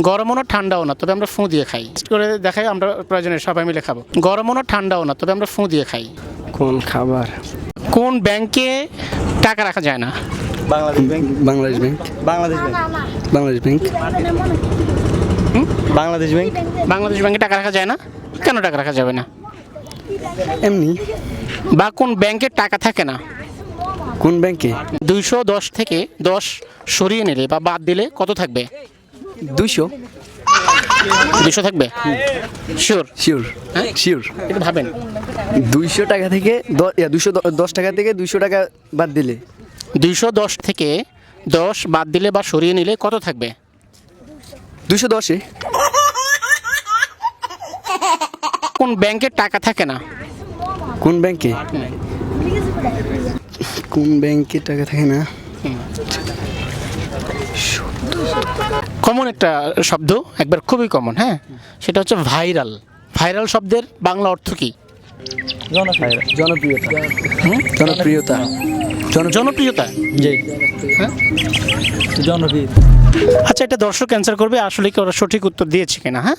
গরমও না ঠান্ডাও না তবে আমরা ফুঁ দিয়ে খাই। করে দেখাই আমরা প্রয়োজনে সবাই মিলে খাব। গরমও না ঠান্ডাও না তবে আমরা ফুঁ দিয়ে খাই। কোন খাবার? কোন ব্যাংকে টাকা রাখা যায় না? Bangladesh bank Bangladesh bank Bangladesh bank Bangladesh bank Bangladesh bank Bangladesh ব্যাংকে টাকা রাখা যায় না? কেন টাকা রাখা যাবে না? এমনি। বা কোন ব্যাংকে টাকা থাকে না? কোন ব্যাংকে দুইশো দশ থেকে দশ সরিয়ে নিলে বা বাদ দিলে কত থাকবে? দুইশো। দুশো থাকবে? শিওর শিওর হ্যাঁ? শিওর একটু ভাবেন। দুইশো টাকা থেকে দ- দুইশো দশ টাকা থেকে দুইশো টাকা বাদ দিলে। দুইশো দশ থেকে দশ বাদ দিলে বা সরিয়ে নিলে কত থাকবে? দুইশো দশে। কোন ব্যাংকে টাকা থাকে না? কোন ব্যাংকে? কোন ব্যাংকে টাকা থাকে না? কমন একটা শব্দ একবার খুবই কমন হ্যাঁ? সেটা হচ্ছে ভাইরাল ভাইরাল শব্দের বাংলা অর্থ কি? জনপ্রিয়তা। জনপ্রিয়তা। জনপ্রিয়তা? জি। হ্যাঁ? জনপ্রিয় আচ্ছা এটা দর্শক ক্যান্সার করবে আসলে কি ওরা সঠিক উত্তর দিয়েছে কিনা হ্যাঁ?